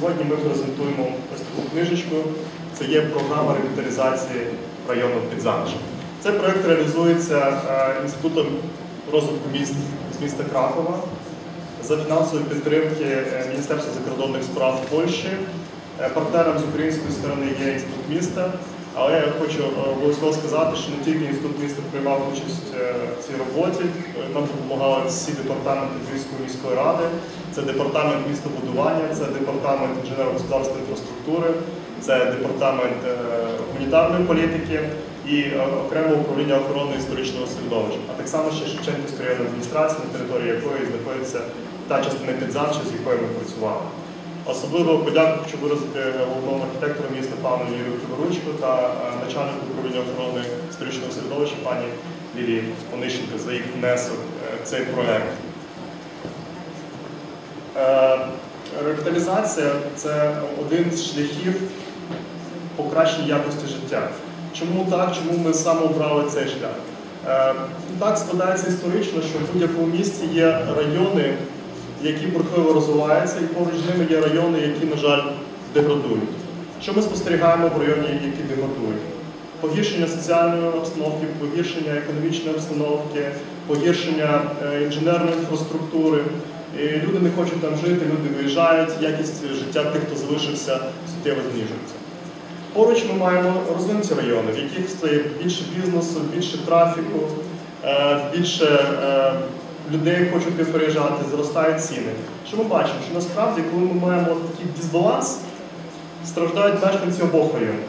Сьогодні ми презентуємо ось таку книжечку. Це є програма ревіталізації району Підзамча. Цей проєкт реалізується е, Інститутом розвитку міст з міста Кракова за фінансової підтримки е, Міністерства закордонних справ Польщі. Е, Партнером з української сторони є інститут міста. Але я хочу е, обов'язково сказати, що не тільки інститут міста приймав участь е, в цій роботі, нам допомагали всі департаменти Львівської міської ради, це департамент містобудування, це департамент інженерно-господарської інфраструктури, це департамент е, гуманітарної політики і окреме управління охорони історичного середовища, а так само ще Шевченківської районної адміністрації, на території якої знаходиться та частина підзамча, з якою ми працювали. Особливо подяку хочу виразити головному архітектору міста пану Юрію Криворучку та е, начальнику управління охорони історичного середовища пані Лілії Онищенко за їх внесок е, в цей проект. Е, Ревіталізація це один з шляхів покращення якості життя. Чому так? Чому ми саме обрали цей шлях? Так складається історично, що в будь-якому місті є райони, які бурхливо розвиваються, і поруч з ними є райони, які, на жаль, деградують. Що ми спостерігаємо в районі, які деградують? Погіршення соціальної обстановки, погіршення економічної обстановки, погіршення е, інженерної інфраструктури. І люди не хочуть там жити, люди виїжджають, якість життя тих, хто залишився, суттєво знижується. Поруч ми маємо розвинуті райони, в яких стає більше бізнесу, більше трафіку, е, більше е, людей хочуть переїжджати, зростають ціни. Що ми бачимо? Що насправді, коли ми маємо такий дисбаланс, страждають мешканці обох районів.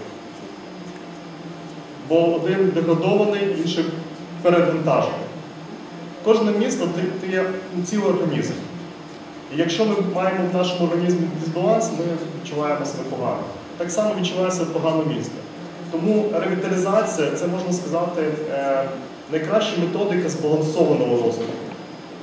Бо один деградований, інший перевантажений. Кожне місто це є цілий організм. І якщо ми маємо в нашому організмі дисбаланс, ми відчуваємо себе погано. Так само відчуває себе погано місто. Тому ревіталізація це можна сказати е, найкраща методика збалансованого розвитку.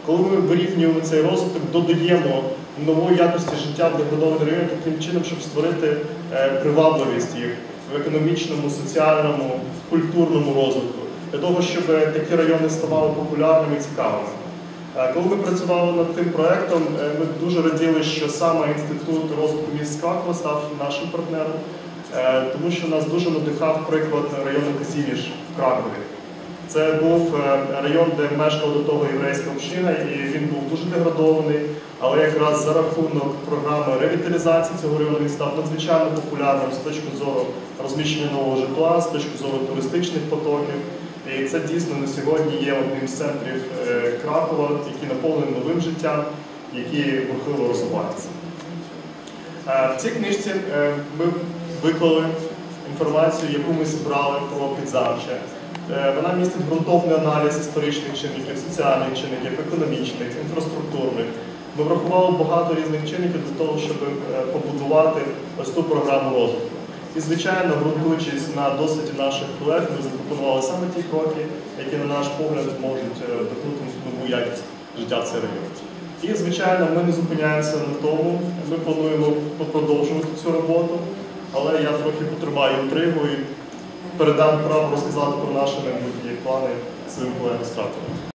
Коли ми вирівнюємо цей розвиток, додаємо нової якості життя в деградований район таким чином, щоб створити е, привабливість їх в економічному, соціальному, культурному розвитку, для того, щоб такі райони ставали популярними і цікавими. Е, Коли ми працювали над тим проєктом, е, ми дуже раділи, що саме Інститут розвитку міст Кракова став нашим партнером, е, тому що нас дуже надихав приклад району Казіміш в Кракові. Це був е, район, де мешкала до того єврейська община, і він був дуже деградований. Але якраз за рахунок програми ревіталізації цього району він став надзвичайно популярним з точки зору розміщення нового житла, з точки зору туристичних потоків. І це дійсно на сьогодні є одним з центрів е, Кракова, який наповнений новим життям, які бурхливо розвиваються. Е, В цій книжці ми виклали інформацію, яку ми зібрали про підзамче. Е, Вона містить ґрунтовний аналіз історичних чинників, соціальних чинників, економічних, інфраструктурних. Ми врахували багато різних чинників для того, щоб е, побудувати ось ту програму розвитку. І, звичайно, ґрунтуючись на досвіді наших колег, ми запропонували саме ті кроки, які, на наш погляд, можуть е, нову якість життя в цей район. І, звичайно, ми не зупиняємося на тому. Ми плануємо продовжувати цю роботу, але я трохи потримаю інтригу передам право розказати про наші майбутні плани своїм колегам стратегам.